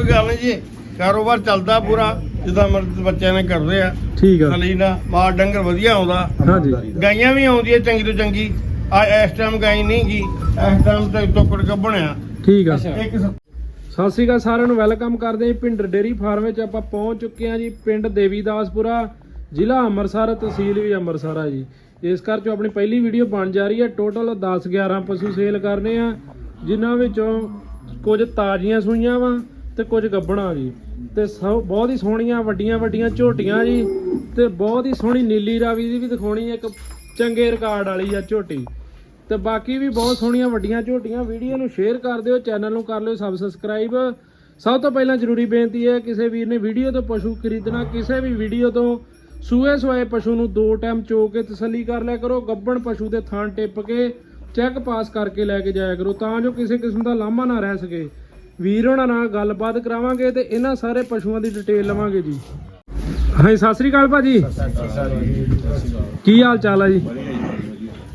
ਕੋਈ ਗੱਲ ਨਹੀਂ ਜੀ ਕਾਰੋਬਾਰ ਚੱਲਦਾ ਪੂਰਾ ਜਿੱਦਾਂ ਮਰਜ਼ੀ ਬੱਚਿਆਂ ਨੇ ਕਰਦੇ ਆ। ਠੀਕ ਆ। ਸਲੀਨਾ ਮਾਲ ਡੰਗਰ ਵਧੀਆ ਆਉਂਦਾ। ਹਾਂਜੀ। ਗਾਈਆਂ ਵੀ ਆਉਂਦੀਆਂ ਚੰਗੀ ਤੋਂ ਚੰਗੀ। ਆ ਇਸ ਟਾਈਮ ਗਾਈ ਨਹੀਂ ਗੀ ਇਸ ਟਾਈਮ ਤੇ ਟੋਕੜ ਕੇ ਬਣਿਆ। ਠੀਕ ਆ। ਇੱਕ ਸਤਿ ਸ਼੍ਰੀ ਅਕਾਲ ਸਾਰਿਆਂ ਨੂੰ ਵੈਲਕਮ ਕਰਦੇ ਹਾਂ ਪਿੰਡ ਡੇਰੀ ਫਾਰਮ ਵਿੱਚ। ਆਪਾਂ ਪਹੁੰਚ ਚੁੱਕੇ ਹਾਂ ਜੀ ਪਿੰਡ ਦੇਵੀਦਾਸਪੁਰਾ ਜ਼ਿਲ੍ਹਾ ਅੰਮ੍ਰਿਤਸਰ ਤਹਿਸੀਲ ਵੀ ਅੰਮ੍ਰਿਤਸਰ ਆ ਜੀ। ਇਸ ਕਰ ਚੋਂ ਆਪਣੀ ਪਹਿਲੀ ਵੀਡੀਓ ਬਣ ਜਾ ਰਹੀ ਹੈ। ਟੋਟਲ 10 11 ਪਸ਼ੂ ਸੇਲ ਕਰਨੇ ਆ ਜਿਨ੍ਹਾਂ ਵਿੱਚੋਂ ਕੁਝ ਤਾਜ਼ੀਆਂ ਸੂਈਆਂ ਵਾ ਤੇ ਕੁਝ ਗੱਬਣਾ ਜੀ। ਤੇ ਸਭ ਬਹੁਤ ਹੀ ਸੋਹਣੀਆਂ, ਵੱਡੀਆਂ ਵੱਡੀਆਂ ਝੋਟੀਆਂ ਜੀ। ਤੇ ਬਹੁਤ ਹੀ ਸੋਹਣੀ ਨੀਲੀ ਰਾਵੀ ਦੀ ਵੀ ਦਿਖਾਉਣੀ ਇੱਕ ਚੰਗੇ ਰਿਕਾਰਡ ਵਾਲੀ ਆ ਝੋਟੀ। ਤੇ ਬਾਕੀ ਵੀ ਬਹੁਤ ਸੋਹਣੀਆਂ, ਵੱਡੀਆਂ ਝੋਟੀਆਂ। ਵੀਡੀਓ ਨੂੰ ਸ਼ੇਅਰ ਕਰ ਦਿਓ, ਚੈਨਲ ਨੂੰ ਕਰ ਲਿਓ ਸਬ ਸਬਸਕ੍ਰਾਈਬ। ਸਭ ਤੋਂ ਪਹਿਲਾਂ ਜ਼ਰੂਰੀ ਬੇਨਤੀ ਹੈ, ਕਿਸੇ ਵੀਰ ਨੇ ਵੀਡੀਓ ਤੋਂ ਪਸ਼ੂ ਖਰੀਦਣਾ, ਕਿਸੇ ਵੀ ਵੀਡੀਓ ਤੋਂ ਸੂਏ ਸੋਏ ਪਸ਼ੂ ਨੂੰ ਦੋ ਟਾਈਮ ਚੋ ਕੇ ਤਸੱਲੀ ਕਰ ਲਿਆ ਕਰੋ, ਗੱਬਣ ਪਸ਼ੂ ਦੇ ਥਾਂ ਟਿੱਪ ਕੇ ਚੈੱਕ ਪਾਸ ਕਰਕੇ ਲੈ ਕੇ ਜਾਇਆ ਕਰੋ, ਤਾਂ ਜੋ ਕਿਸੇ ਕਿਸਮ ਦਾ ਲਾਂਭਾ ਨਾ ਰਹਿ ਸਕੇ। ਵੀਰ ਹੋਣਾ ਨਾਲ ਗੱਲਬਾਤ ਕਰਾਵਾਂਗੇ ਤੇ ਇਹਨਾਂ ਸਾਰੇ ਪਸ਼ੂਆਂ ਦੀ ਡਿਟੇਲ ਲਵਾਂਗੇ ਜੀ। ਹਾਂ ਸਤਿ ਸ੍ਰੀ ਅਕਾਲ ਭਾਜੀ। ਕੀ ਹਾਲ ਚਾਲ ਆ ਜੀ?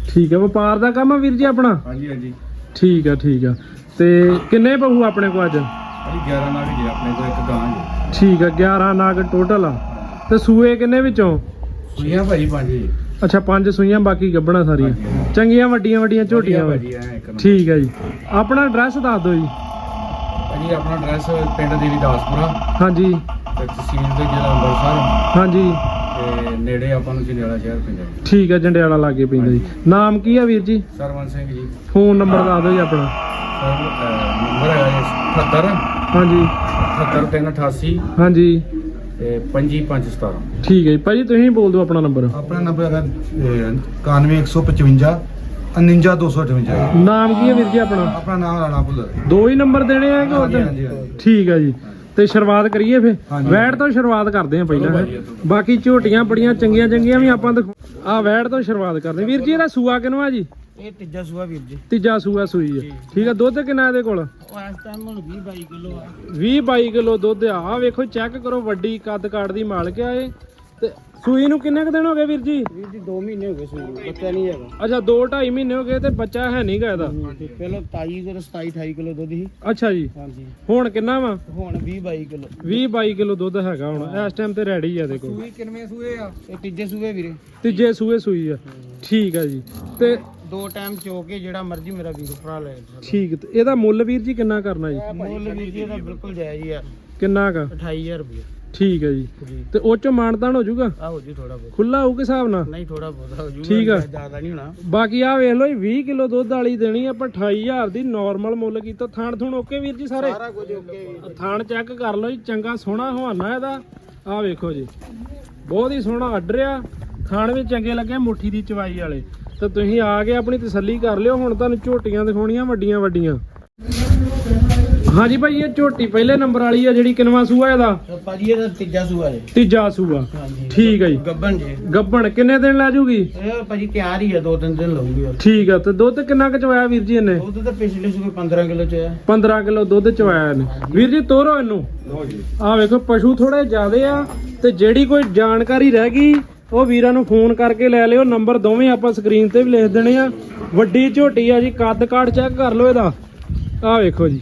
ਠੀਕ ਹੈ ਵਪਾਰ ਦਾ ਕੰਮ ਆ ਵੀਰ ਜੀ ਆਪਣਾ? ਹਾਂਜੀ ਹਾਂਜੀ। ਠੀਕ ਆ ਠੀਕ ਆ। ਤੇ ਕਿੰਨੇ ਬਹੂ ਆਪਣੇ ਕੋਲ ਅੱਜ? ਭਾਈ 11 ਨਾਲ ਜੀ ਆਪਣੇ ਕੋਲ ਇੱਕ ਗਾਂ ਜੀ। ਠੀਕ ਆ 11 ਨਾਗ ਟੋਟਲ ਆ। ਤੇ ਸੂਏ ਕਿੰਨੇ ਵਿੱਚੋਂ? ਸੂਈਆਂ ਭਾਈ ਪੰਜ ਜੀ। ਅੱਛਾ ਪੰਜ ਸੂਈਆਂ ਬਾਕੀ ਗੱਬਣਾ ਸਾਰੀਆਂ। ਚੰਗੀਆਂ ਵੱਡੀਆਂ ਵੱਡੀਆਂ ਝੋਟੀਆਂ। ਠੀਕ ਹੈ ਜੀ। ਆਪਣਾ ਐਡਰੈਸ ਦੱਸ ਦਿਓ ਜੀ। ਭਾਜੀ ਆਪਣਾ ਐਡਰੈਸ ਪਿੰਡ ਦੇਵੀ ਦਾਸਪੁਰਾ। ਹਾਂਜੀ। ਤੇ ਤਹਿਸੀਲ ਦੇ ਜ਼ਿਲ੍ਹਾ ਅੰਮ੍ਰਿਤਸਰ। ਹਾਂਜੀ। ਤੇ ਨੇੜੇ ਆਪਾਂ ਨੂੰ ਜੰਡਿਆਲਾ ਸ਼ਹਿਰ ਪੈਂਦਾ ਜੀ। ਠੀਕ ਹੈ ਜੰਡਿਆਲਾ ਲਾਗੇ ਪੈਂਦਾ ਜੀ। ਨਾਮ ਕੀ ਆ ਵੀਰ ਜੀ? ਸਰਵਨ ਸਿੰਘ ਜੀ। ਫੋਨ ਨੰਬਰ ਦੱਸ ਦਿਓ ਜੀ ਆਪਣਾ। ਸਰ ਅਹ, ਨੰਬਰ ਹੈਗਾ ਜੀ 78 ਹਾਂਜੀ। 78388 ਹਾਂਜੀ। ਤੇ 25517 ਠੀਕ ਹੈ ਜੀ। ਭਾਜੀ ਤੁਸੀਂ ਬੋਲ ਦਿਓ ਆਪਣਾ ਨੰਬਰ। ਆਪਣਾ ਨੰਬਰ ਹੈਗਾ 91155 59258 ਨਾਮ ਕੀ ਹੈ ਵੀਰ ਜੀ ਆਪਣਾ? ਆਪਣਾ ਨਾਮ ਰਾਣਾ ਭੁੱਲਰ। ਦੋ ਹੀ ਨੰਬਰ ਦੇਣੇ ਆ ਕਿ ਹੋਰ ਹਾਂਜੀ। ਠੀਕ ਹੈ ਜੀ। ਤੇ ਸ਼ੁਰੂਆਤ ਕਰੀਏ ਫੇ ਹਾਂਜੀ। ਵੈਟ ਤੋਂ ਸ਼ੁਰੂਆਤ ਕਰਦੇ ਆ ਪਹਿਲਾਂ ਹੈਂ। ਬਾਕੀ ਝੋਟੀਆਂ ਬੜੀਆਂ ਚੰਗੀਆਂ ਚੰਗੀਆਂ ਵੀ ਆਪਾਂ ਆ ਵੈਟ ਤੋਂ ਸ਼ੁਰੂਆਤ ਕਰਦੇ ਹਾਂ। ਵੀਰ ਜੀ ਇਹਦਾ ਸੂਆ ਕਿਨਵਾ ਜੀ? ਇਹ ਤੀਜਾ ਸੂਆ ਵੀਰ ਜੀ। ਤੀਜਾ ਸੂਆ ਸੂਈ ਹੈ ਠੀਕ। ਆ ਦੁੱਧ ਕਿੰਨਾ ਇਹਦੇ ਕੋਲ? ਉਹ ਇਸ ਟਾਈਮ ਹੁਣ 20 22 ਕਿਲੋ ਆ। 20 22 ਕਿਲੋ ਦੁੱਧ ਆ। ਆਹ ਵੇਖੋ ਚੈੱਕ ਕਰੋ ਵੱਡੀ ਕੱਦ ਕਾੜ ਦੀ ਮਾਲਕ ਆ ਇਹ। ਤੇ ਸੂਈ ਨੂੰ ਕਿੰਨੇ ਕੁ ਦਿਨ ਹੋ ਗਏ ਵੀਰ ਜੀ? ਵੀਰ ਜੀ 2 ਮਹੀਨੇ ਹੋ ਗਏ ਸੂਈ ਨੂੰ, ਬੱਚਾ ਨਹੀਂ ਹੈਗਾ। ਅੱਛਾ 2 2.5 ਮਹੀਨੇ ਹੋ ਗਏ ਤੇ ਬੱਚਾ ਹੈ ਨਹੀਂਗਾ ਇਹਦਾ? ਤੇ ਪਹਿਲਾਂ 27 ਕਿਲੋ 27 28 ਕਿਲੋ ਦੁੱਧ ਸੀ। ਅੱਛਾ ਜੀ। ਹਾਂਜੀ ਹੁਣ ਕਿੰਨਾ ਵਾ? ਹੁਣ 20 22 ਕਿਲੋ। 20 22 ਕਿਲੋ ਦੁੱਧ ਹੈਗਾ ਹੁਣ ਇਸ ਟਾਈਮ ਤੇ ਰੈਡੀ ਆ ਇਹਦੇ ਕੋਲ। ਕਿੰਨਵੇਂ ਸੂਏ ਆ? ਇਹ ਤੀਜੇ ਸੂਏ ਵੀਰੇ। ਤੀਜੇ ਸੂਏ ਸੂਈ ਆ। ਠੀਕ ਆ ਜੀ। ਤੇ ਦੋ ਟਾਈਮ ਚੋ ਕੇ ਜਿਹੜਾ ਮਰਜ਼ੀ ਮੇਰਾ ਵੀਰ ਭਰਾ ਲੈ ਸਕਦਾ। ਠੀਕ ਤੇ ਇਹਦਾ ਮੁੱਲ ਵੀਰ ਜੀ ਕਿੰਨਾ ਕਰਨਾ ਜੀ? ਮੁੱਲ ਵੀਰ ਜੀ ਇਹਦਾ ਬਿਲਕੁਲ ਜਾਇਜ਼ ਹੀ ਆ। ਕਿੰਨਾ ਕਾ 28000 ਰੁਪਏ ਠੀਕ ਹੈ ਜੀ। ਜੀ। ਤੇ ਉਹ ਚੋਂ ਮਾਨਤਾਨ ਹੋ ਜਾਊਗਾ? ਆ ਹੋ ਜੀ ਥੋੜਾ ਬਹੁਤ। ਖੁੱਲਾ ਹੋਊ ਕਿ ਹਿਸਾਬ ਨਾਲ? ਨਹੀਂ ਥੋੜਾ ਬਹੁਤ ਹੋ ਜੂਗਾ ਠੀਕ ਆ। ਜ਼ਿਆਦਾ ਨਹੀਂ ਹੋਣਾ। ਬਾਕੀ ਆ ਵੇਖ ਲਓ ਜੀ 20 ਕਿਲੋ ਦੁੱਧ ਵਾਲੀ ਦੇਣੀ ਆਪਾਂ 28000 ਦੀ ਨਾਰਮਲ ਮੁੱਲ ਕੀਤਾ। ਥਾਣ ਥੁਣ ਓਕੇ ਵੀਰ ਜੀ ਸਾਰੇ? ਸਾਰਾ ਕੁਝ ਓਕੇ ਥਾਣ ਚੈੱਕ ਕਰ ਲਓ ਜੀ ਚੰਗਾ ਸੋਹਣਾ ਹਵਾਨਾ ਇਹਦਾ। ਆ ਵੇਖੋ ਜੀ ਬਹੁਤ ਹੀ ਸੋਹਣਾ ਆਰਡਰ ਆ ਥਾਣ ਵੀ ਚੰਗੇ ਲੱਗੇ ਮੁੱਠੀ ਦੀ ਚਵਾਈ ਵਾਲੇ। ਤੇ ਤੁਸੀਂ ਆ ਕੇ ਆਪਣੀ ਤਸੱਲੀ ਕਰ ਲਿਓ ਹੁਣ ਤੁਹਾਨੂੰ ਝੋਟੀਆਂ ਦਿਖਾਉਣੀਆਂ ਵੱਡੀਆਂ ਵੱਡੀਆਂ ਹਾਂਜੀ ਭਾਈ ਇਹ ਝੋਟੀ ਪਹਿਲੇ ਨੰਬਰ ਵਾਲੀ ਆ ਜਿਹੜੀ ਕਿਨਵਾ ਸੂਆ ਇਹਦਾ? ਭਾਜੀ ਇਹਦਾ ਤੀਜਾ ਸੂਆ ਹੈ ਤੀਜਾ ਸੂਆ। ਹਾਂਜੀ ਠੀਕ ਹੈ ਜੀ। ਗੱਬਨ ਜੀ। ਗੱਬਣ ਕਿੰਨੇ ਦਿਨ ਲੈ ਜੂਗੀ? ਇਹ ਭਾਜੀ ਤਿਆਰ ਹੀ ਆ ਦੋ ਤਿੰਨ ਦਿਨ ਲਾਉਂਗੀ ਠੀਕ ਆ ਤੇ ਦੁੱਧ ਕਿੰਨਾ ਕੁ ਚਵਾਇਆ ਵੀਰ ਜੀ ਇਹਨੇ? ਦੁੱਧ ਤਾਂ ਪਿਛਲੇ ਸੂਏ 15 ਕਿਲੋ ਚ ਆ 15 ਕਿਲੋ ਦੁੱਧ ਚਵਾਇਆ ਇਹਨੇ। ਵੀਰ ਜੀ ਤੋਰੋ ਇਹਨੂੰ। ਆ ਵੇਖੋ ਪਸ਼ੂ ਥੋੜੇ ਜ਼ਿਆਦੇ ਆ ਤੇ ਜਿਹੜੀ ਕੋਈ ਜਾਣਕਾਰੀ ਰਹਿ ਗਈ ਉਹ ਵੀਰਾਂ ਨੂੰ ਫੋਨ ਕਰਕੇ ਲੈ ਲਿਓ। ਨੰਬਰ ਦੋਵੇਂ ਆਪਾਂ ਸਕਰੀਨ ਤੇ ਵੀ ਲਿਖ ਦੇਣੇ ਆ। ਵੱਡੀ ਝੋਟੀ ਆ ਜੀ ਕੱਦ ਕਾਠ ਚੈੱਕ ਕਰ ਲਓ ਇਹਦਾ। ਆ ਵੇਖੋ ਜੀ।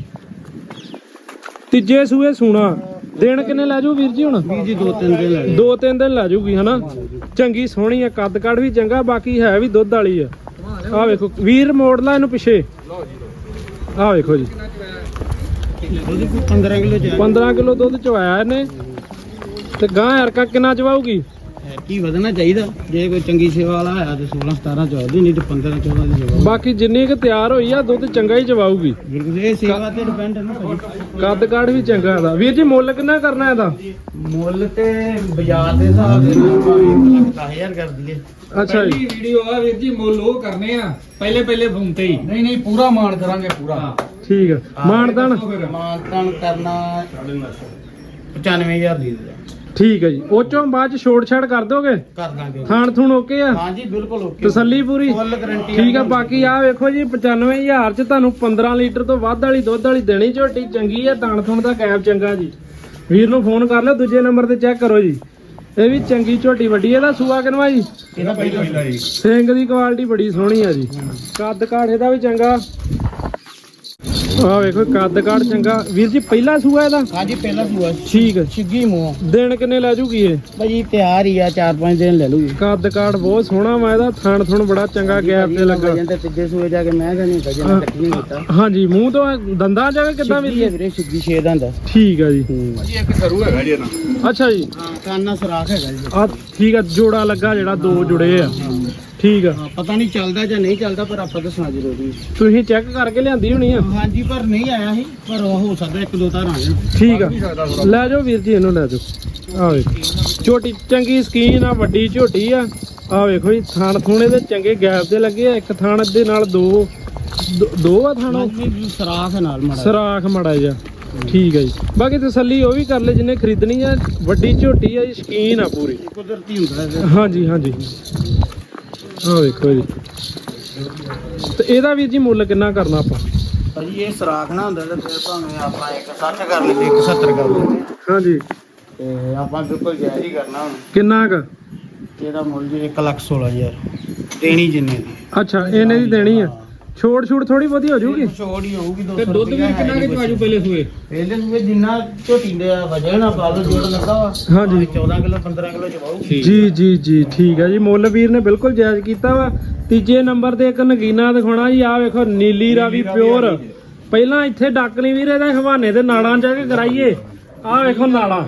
ਤੀਜੇ ਸੂਏ ਸੂਣਾ। ਦਿਨ ਕਿੰਨੇ ਲੈ ਜਾਊ ਵੀਰ ਜੀ ਹੁਣ? ਵੀਰ ਜੀ ਦੋ ਤਿੰਨ ਦਿਨ ਲੈ ਦੋ ਤਿੰਨ ਦਿਨ ਲੈ ਜਾਊਗੀ ਹਨਾ? ਚੰਗੀ ਸੋਹਣੀ ਆ ਕੱਦ ਕਾਠ ਵੀ ਚੰਗਾ ਬਾਕੀ ਹੈ ਵੀ ਦੁੱਧ ਵਾਲੀ ਆ। ਆ ਵੇਖੋ ਵੀਰ ਮੋੜ ਲਾ ਇਹਨੂੰ ਪਿੱਛੇ। ਆ ਵੇਖੋ ਜੀ। ਦੁੱਧ ਕੋਈ 15 ਕਿਲੋ ਚ ਆ 15 ਕਿਲੋ ਦੁੱਧ ਚਵਾਇਆ ਇਹਨੇ। ਤੇ ਗਾਂ ਹਰਕਾ ਕਿੰਨਾ ਚਵਾਊਗੀ? ਕੀ ਵਧਣਾ ਚਾਹੀਦਾ। ਜੇ ਕੋਈ ਚੰਗੀ ਸੇਵਾ ਵਾਲਾ ਆਇਆ ਤੇ 16 17 ਚੌਦੀ ਨਹੀਂ ਤੇ 15 14 ਦੀ ਸੇਵਾ। ਬਾਕੀ ਜਿੰਨੀ ਕੁ ਤਿਆਰ ਹੋਈ ਆ ਦੁੱਧ ਚੰਗਾ ਹੀ ਚਵਾਊਗੀ। ਬਿਲਕੁਲ ਇਹ ਸੇਵਾ ਤੇ ਡਿਪੈਂਡ ਹੈ ਨਾ ਭਾਜੀ। ਕੱਦ ਕਾਠ ਵੀ ਚੰਗਾ ਇਹਦਾ। ਵੀਰ ਜੀ ਮੁੱਲ ਕਿੰਨਾ ਕਰਨਾ ਇਹਦਾ? ਮੁੱਲ ਤੇ ਬਾਜ਼ਾਰ ਦੇ ਹਿਸਾਬ ਦੇ ਨਾਲ ਭਾਵੇਂ 10000 ਕਰ ਦਈਏ। ਅੱਛਾ ਜੀ। ਵੀਡੀਓ ਆ ਵੀਰ ਜੀ ਮੁੱਲ ਉਹ ਕਰਨੇ ਆ ਪਹਿਲੇ ਪਹਿਲੇ ਫੋਨ ਤੇ ਹੀ। ਨਹੀਂ ਨਹੀਂ ਪੂਰਾ ਮਾਣ ਕਰਾਂਗੇ ਪੂਰਾ। ਠੀਕ ਆ। ਮਾਨਦਾਨ ਮਾਨਤਾਨ ਕਰਨਾ 95000 ਦੀ ਦੇ ਠੀਕ ਹੈ ਜੀ। ਉਹ ਚੋਂ ਬਾਅਦ ਚ ਛੋੜ ਛਾੜ ਕਰ ਦੋਗੇ? ਕਰ ਦਾਂਗੇ। ਥਾਣ ਥੂਣ ਓਕੇ ਆ? ਹਾਂਜੀ ਬਿਲਕੁਲ ਓਕੇ। ਤਸੱਲੀ ਪੂਰੀ? ਫੁੱਲ ਗਾਰੰਟੀ ਠੀਕ ਆ ਬਾਕੀ ਆ ਵੇਖੋ ਜੀ 95000 ਚ ਤੁਹਾਨੂੰ 15 ਲੀਟਰ ਤੋਂ ਵੱਧ ਵਾਲੀ ਦੁੱਧ ਵਾਲੀ ਦੇਣੀ ਝੋਟੀ ਚੰਗੀ ਆ ਤਾਣ ਥੁਣ ਦਾ ਕੈਬ ਚੰਗਾ ਜੀ। ਵੀਰ ਨੂੰ ਫੋਨ ਕਰ ਲਿਓ ਦੂਜੇ ਨੰਬਰ ਤੇ ਚੈੱਕ ਕਰੋ ਜੀ। ਇਹ ਵੀ ਚੰਗੀ ਝੋਟੀ ਵੱਡੀ ਇਹਦਾ ਸੂਆ ਕਿਨਵਾ ਜੀ? ਇਹਦਾ ਪਹਿਲਾਂ ਸਿੰਘ ਦੀ ਕੁਆਲਿਟੀ ਬੜੀ ਸੋਹਣੀ ਆ ਜੀ। ਕੱਦ ਕਾਠ ਇਹਦਾ ਵੀ ਚੰਗਾ। ਆ ਵੇਖੋ ਕੱਦ ਕਾਠ ਚੰਗਾ। ਵੀਰ ਜੀ ਪਹਿਲਾ ਸੂਆ ਇਹਦਾ? ਹਾਂਜੀ ਪਹਿਲਾ ਸੂਆ। ਠੀਕ ਹੈ। ਛਿੱਗੀ ਮੂੰਹ। ਦਿਨ ਕਿੰਨੇ ਲੈ ਜੂਗੀ ਇਹ? ਭਾਜੀ ਤਿਆਰ ਹੀ ਆ 4-5 ਦਿਨ ਲੈ ਲੂਗੀ। ਕੱਦ ਕਾਠ ਬਹੁਤ ਸੋਹਣਾ ਵਾ ਇਹਦਾ। ਥਣ ਥਣ ਬੜਾ ਚੰਗਾ ਗੈਪ ਤੇ ਲੱਗਾ। ਤੇ ਤੀਜੇ ਸੂਏ ਜਾ ਕੇ ਮੈਂ ਹਾਂ। ਕੱਟੀ ਨਹੀਂ ਕੀਤਾ। ਹਾਂਜੀ ਮੂੰਹ ਤੋਂ ਦੰਦਾਂ ਜਾ ਕੇ ਕਿੱਦਾਂ ਵੀਰ ਵੀਰੇ ਛਿੱਗੀ ਛੇ ਦਾ ਹੁੰਦਾ ਠੀਕ ਆ ਜੀ। ਜੀ ਇੱਕ ਸਰੂ ਹੈਗਾ ਜੀ ਇਹਨਾਂ ਅੱਛਾ ਜੀ। ਹਾਂ ਕਾਨਾ ਸਰਾਖ ਹੈਗਾ ਜੀ। ਆ ਠੀਕ ਆ ਜੋੜਾ ਲੱਗਾ ਜਿਹੜਾ ਦੋ ਜੁੜੇ ਆ। ਠੀਕ ਆ। ਹਾਂ, ਪਤਾ ਨਹੀਂ ਚੱਲਦਾ ਜਾਂ ਨਹੀਂ ਚੱਲਦਾ ਪਰ ਆਪਾਂ ਦੱਸਣਾ ਜ਼ਰੂਰੀ ਹੈ। ਤੁਸੀਂ ਚੈੱਕ ਕਰਕੇ ਲਿਆਂਦੀ ਹੋਣੀ ਆ? ਹਾਂਜੀ ਪਰ ਨਹੀਂ ਆਇਆ ਸੀ ਪਰ ਉਹ ਹੋ ਸਕਦਾ ਇੱਕ ਦੋ ਤਾਰ ਆ ਜਾਣ। ਠੀਕ ਆ। ਲੈ ਜਾਓ ਵੀਰ ਜੀ ਇਹਨੂੰ ਲੈ ਜਾਓ। ਆ ਵੇਖੋ। ਛੋਟੀ ਚੰਗੀ ਸਕੀਨ ਆ ਵੱਡੀ ਝੋਟੀ ਆ। ਆ ਵੇਖੋ ਜੀ ਥਾਣ ਥੂਣੇ ਦੇ ਚੰਗੇ ਗੈਪ ਦੇ ਲੱਗੇ ਆ। ਇੱਕ ਥਾਣ ਦੇ ਨਾਲ ਦੋ ਦੋ- ਦੋ ਆ ਥਾਣਾ? ਸਰਾਖ ਨਾਲ ਮੜਾ ਸਰਾਖ ਮੜਾ ਜਾ ਠੀਕ ਹੈ ਜੀ। ਬਾਕੀ ਤਸੱਲੀ ਉਹ ਵੀ ਕਰ ਲੈ ਜਿਹਨੇ ਖਰੀਦਣੀ ਆ ਵੱਡੀ ਝੋਟੀ ਆ ਜੀ ਸ਼ਕੀਨ ਆ ਪੂਰੀ। ਕੁਦਰਤੀ ਹੁੰਦਾ ਹੈ ਹਾਂਜੀ ਹਾਂਜੀ। ਆ ਵੇਖੋ ਜੀ। ਤੇ ਇਹਦਾ ਵੀਰ ਜੀ ਮੁੱਲ ਕਿੰਨਾ ਕਰਨਾ ਆਪਾਂ? ਭਾਜੀ ਇਹ ਸਰਾਖ ਨਾ ਹੁੰਦਾ ਤੇ ਫਿਰ ਭਾਵੇਂ ਆਪਾਂ 160 ਕਰ ਲਈਏ 170 ਕਰ ਲਈਏ। ਹਾਂਜੀ। ਤੇ ਆਪਾਂ ਬਿਲਕੁਲ ਜਾਇਜ਼ ਹੀ ਕਰਨਾ ਹੁਣ। ਕਿੰਨਾ ਕ? ਇਹਦਾ ਮੁੱਲ ਜੀ 1 ਲੱਖ 16000 ਦੇਣੀ ਜਿੰਨੇ ਦੀ। ਅੱਛਾ ਇਹਨੇ ਦੀ ਦੇਣੀ ਆ? ਛੋੜ ਛੂੜ ਥੋੜੀ ਬਹੁਤੀ ਹੋ ਜਾਊਗੀ? ਛੋੜ ਹੀ ਹੋਊਗੀ 200 ਤੇ ਦੁੱਧ ਵੀ ਕਿੰਨਾ ਕਿ ਚਵਾਜੂ ਪਹਿਲੇ ਸੂਏ? ਪਹਿਲੇ ਸੂਏ ਜਿੰਨਾ ਝੋਟੀ ਦੇ ਵਜਣ ਬਾਲ ਜੋੜ ਲੱਗਾ ਵਾ। ਹਾਂਜੀ। 14 ਕਿਲੋ 15 ਕਿਲੋ ਚਵਾਉ ਜੀ ਜੀ ਜੀ ਠੀਕ ਹੈ ਜੀ। ਮੁੱਲ ਵੀਰ ਨੇ ਬਿਲਕੁਲ ਜਾਇਜ਼ ਕੀਤਾ ਵਾ। ਤੀਜੇ ਨੰਬਰ ਤੇ ਇੱਕ ਨਗੀਨਾ ਦਿਖਾਉਣਾ ਜੀ। ਆ ਵੇਖੋ ਨੀਲੀ ਰਾਵੀ ਪਿਓਰ। ਪਹਿਲਾਂ ਇੱਥੇ ਡੱਕ ਲਈ ਵੀਰ ਇਹਦੇ ਹਵਾਨੇ ਦੇ ਨਾੜਾਂ ਚੈੱਕ ਕਰਾਈਏ। ਆ ਵੇਖੋ ਨਾੜਾਂ।